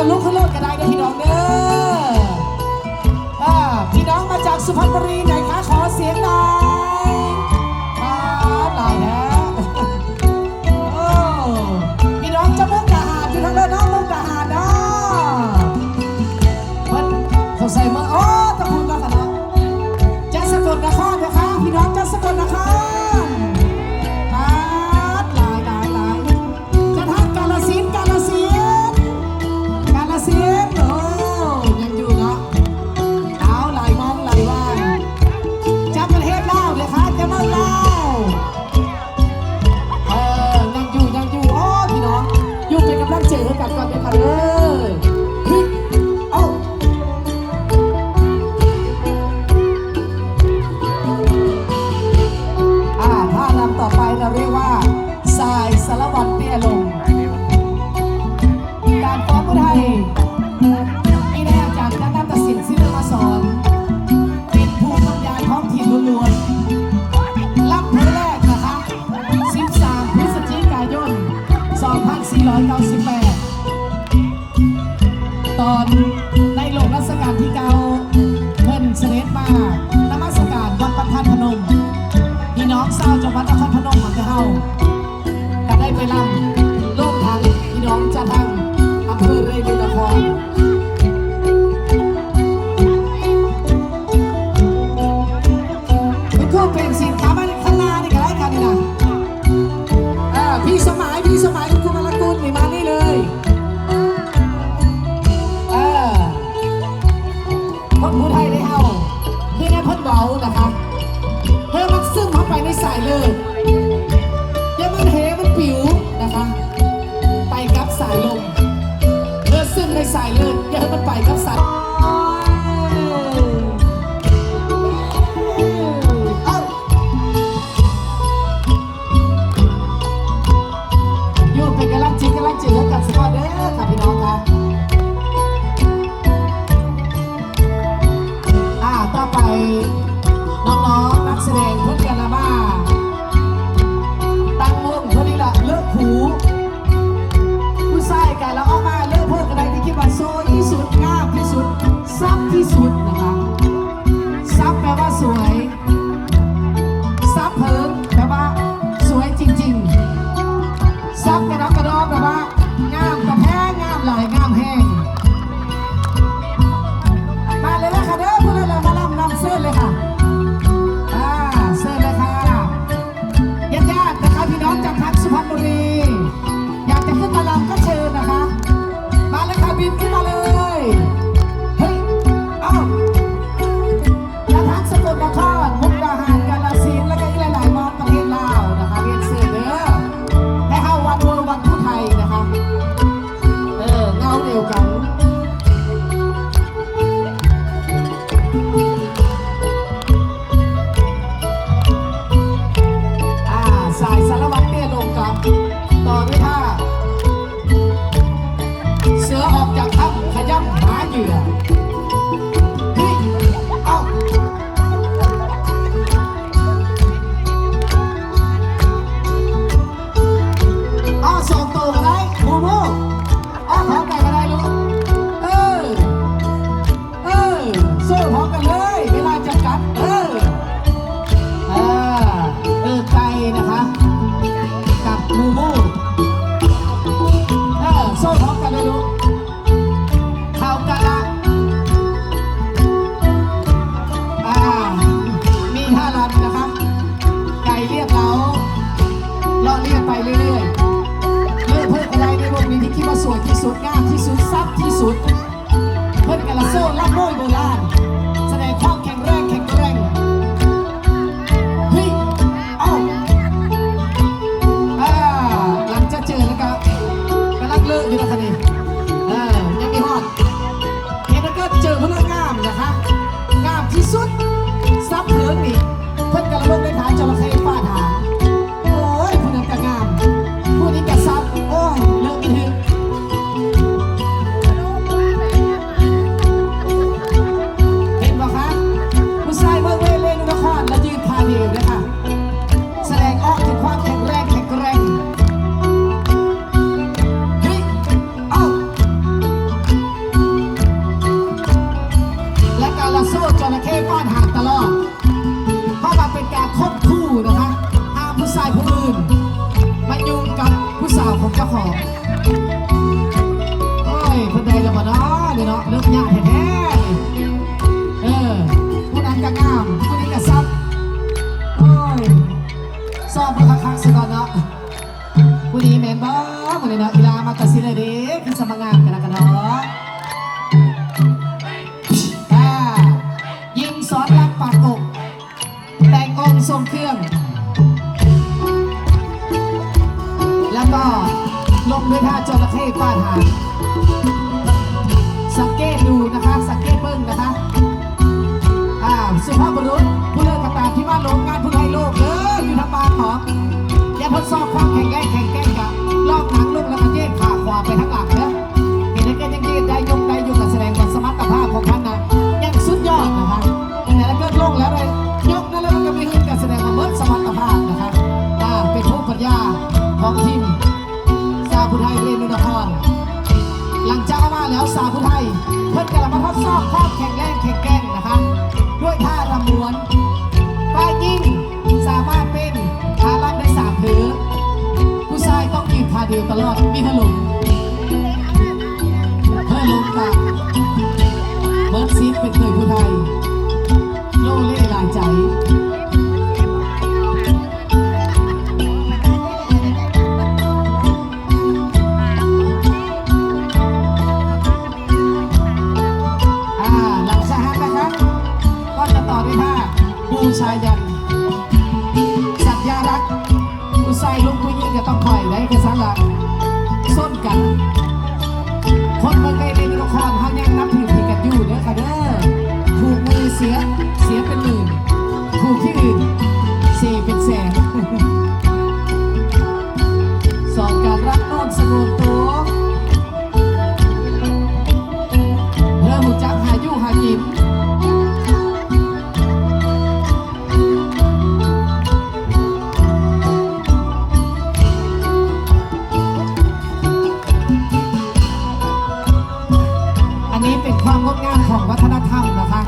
กัลุกขึ้นเล่นก็ได้เด้อพี่น้องเด้อพี่น้องมาจากสุพรรณบุรีไหนคะขอเสียงหน่อย 2598 ตอนในหลวงรัชกาลที่เก้าเพิ่นเสด็จมานมัสการวัดพระธาตุพนมพี่น้องชาวจังหวัดนครพนมของเฮาก็ได้ไปรำร่วมทางพี่น้องจะทางอำเภอเรวีนครพี่สมัยพี่สมัย เด้ออย่ามันเหมันปิวนะคะ ไปกับสายลมเลิศซึ่งในสายเลิศอย่าให้มันไปกับสาย สอบมาคักๆสิก่อนเนาะผู้นี้แม่นบ่มื้อนี้เนาะอีลามาตสิเลยเด้คือสมงามกันนะกันเนาะอ่ายิงสอนรักปากอกแต่งองค์ทรงเครื่อง แล้วก็ลงด้วยท่าจระเข้ฟาดหาง ไทยเรนุนครหลังจากเอามาแล้วสาวผู้ไทย เพิ่นกำลังมาทดสอบความแข็งแรงแข็งแกร่งนะคะ ด้วยท่ารำมวนป้ายยิ่งสามารถเป็นท่ารำได้สามถือ ผู้ชายต้องยืนท่าเดียวตลอดมีขลุมเพื่อลงกับเบิร์ดซีดเป็นเคยผู้ไทย ความงดงามของวัฒนธรรมนะคะ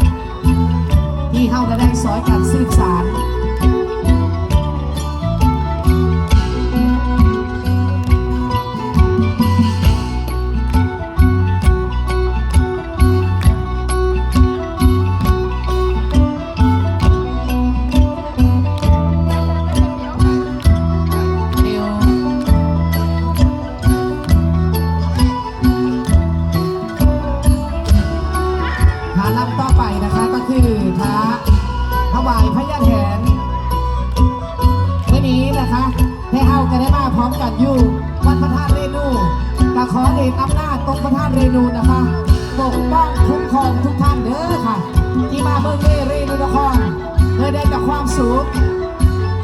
ที่เฮาจะได้สอยการสืบสาร มาเมืองเวเรนูนครเพื่อได้แต่ความสุข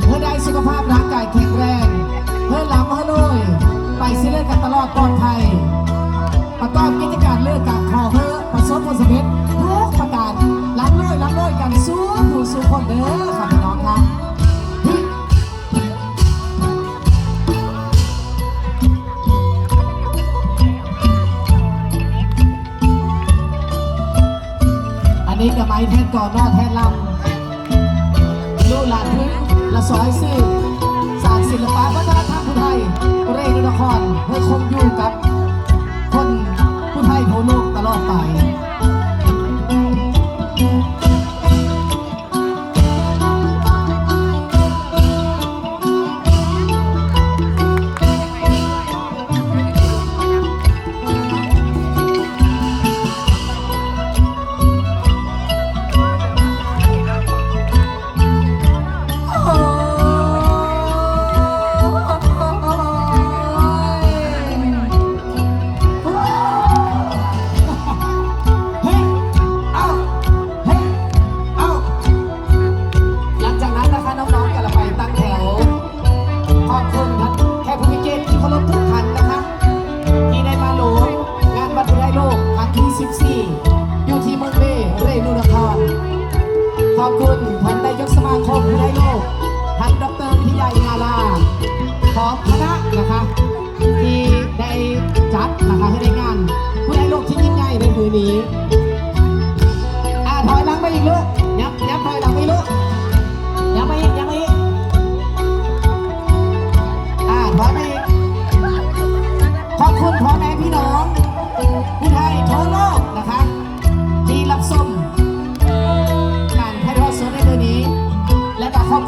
เพื่อได้สุขภาพร่างกายแข็งแรงเพื่อหลังเพื่อลุยไปสิเลิกกันตลอดปลอดภัยประกอบกิจการเลิกกับขอเพื่อประสบผลสำเร็จทุกประการรังลุยรังลุยกันสู้ผู้สู้คนเด้อค่ะพี่น้องครับ อันนี้ก็ไม้แทนก่อนนอแทนลำลูกหลานพื้นละซอยซื่อศาสตร์ศิลปะวัฒนธรรมผู้ไทยเรนุนครเพื่อคงอยู่กับ คนผู้ไทยโพลูกตลอดไป นะคะให้ได้งานผู้ใดโลกที่ยิ่งใหญ่ในมือนี้